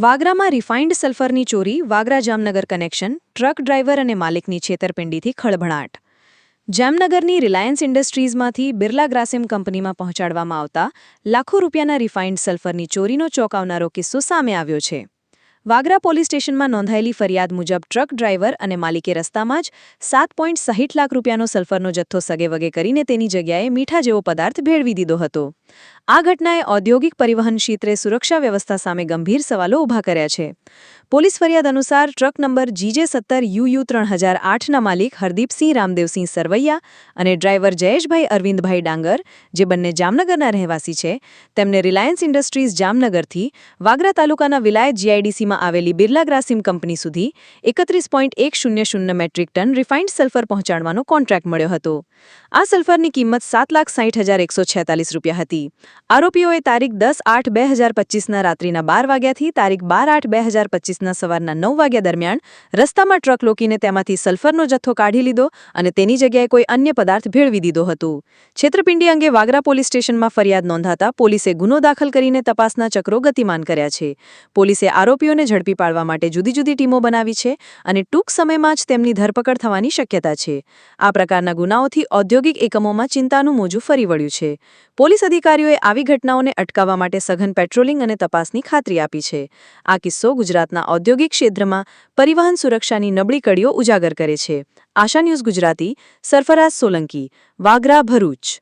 વાગરામાં refined સલ્ફરની ચોરી, Vagra Jamnagar connection, truck driver અને માલિકની છેતરપિંડીથી ખળભળાટ. જામનગરની રિલાયન્સ ઇન્ડસ્ટ્રીઝમાંથી બિરલા ગ્રાસિમ કંપનીમાં પહોંચાડવામાં આવતા લાખો રૂપિયાના રિફાઇન્ડ સલ્ફરની ચોરીનો ચોંકાવનારો કિસ્સો સામે આવ્યો છે. વાગરા પોલીસ સ્ટેશનમાં નોંધાયેલી ફરિયાદ મુજબ ટ્રક ડ્રાઈવર અને માલિકે રસ્તામાં જ સાત પોઈન્ટ સાહીઠ લાખ રૂપિયાનો સલ્ફરનો જથ્થો સગેવગે કરીને તેની જગ્યાએ મીઠા જેવો પદાર્થ ભેળવી દીધો હતો. આ ઘટનાએ ઔદ્યોગિક પરિવહન ક્ષેત્રે સુરક્ષા વ્યવસ્થા સામે ગંભીર સવાલો ઊભા કર્યા છે. પોલીસ ફરિયાદ અનુસાર ટ્રક નંબર જીજે સત્તર યુયુ ત્રણ હજાર આઠના માલિક હરદીપસિંહ રામદેવસિંહ સરવૈયા અને ડ્રાઈવર જયેશભાઈ અરવિંદભાઈ ડાંગર, જે બંને જામનગરના રહેવાસી છે, તેમને રિલાયન્સ ઇન્ડસ્ટ્રીઝ જામનગરથી વાગરા તાલુકાના વિલાયત જીઆઈડીસીમાં આવેલી બિરલા ગ્રાસિમ કંપની સુધી એકત્રીસ પોઈન્ટ એક શૂન્ય શૂન્ય મેટ્રિક ટન રિફાઇન્ડ સલ્ફર પહોંચાડવાનો કોન્ટ્રાક્ટ મળ્યો હતો. આ સલ્ફરની કિંમત સાત લાખ સાઠ હજાર એકસો છેતાલીસ રૂપિયા હતી. આરોપીઓએ તારીખ દસ આઠ બે હજાર પચીસના રાત્રિના બાર વાગ્યાથી તારીખ બાર આઠ બે હજાર પચીસના સવારના નવ વાગ્યા દરમિયાન રસ્તામાં ટ્રક લોકીને તેમાંથી સલ્ફરનો જથ્થો કાઢી લીધો અને તેની જગ્યાએ કોઈ અન્ય પદાર્થ ભેળવી દીધો હતો. છેતરપિંડી અંગે વાગરા પોલીસ સ્ટેશનમાં ફરિયાદ નોંધાતા પોલીસે ગુનો દાખલ કરીને તપાસના ચક્રો ગતિમાન કર્યા છે. પોલીસે આરોપીઓને ઝડપી પાડવા માટે જુદી જુદી ટીમો બનાવી છે અને ટૂંક સમયમાં જ તેમની ધરપકડ થવાની શક્યતા છે. આ પ્રકારના ગુનાઓથી ઔદ્યોગિક એકમોમાં ચિંતાનું મોજું ફરી વળ્યું છે. પોલીસ અધિકારીઓએ આવી ઘટનાઓને અટકાવવા માટે સઘન પેટ્રોલિંગ અને તપાસની ખાતરી આપી છે. આ કિસ્સો ગુજરાતના ઔદ્યોગિક ક્ષેત્રમાં પરિવહન સુરક્ષાની નબળી કડીઓ ઉજાગર કરે છે. આશા ન્યૂઝ ગુજરાતી, સરફરાઝ સોલંકી, વાગરા, ભરૂચ.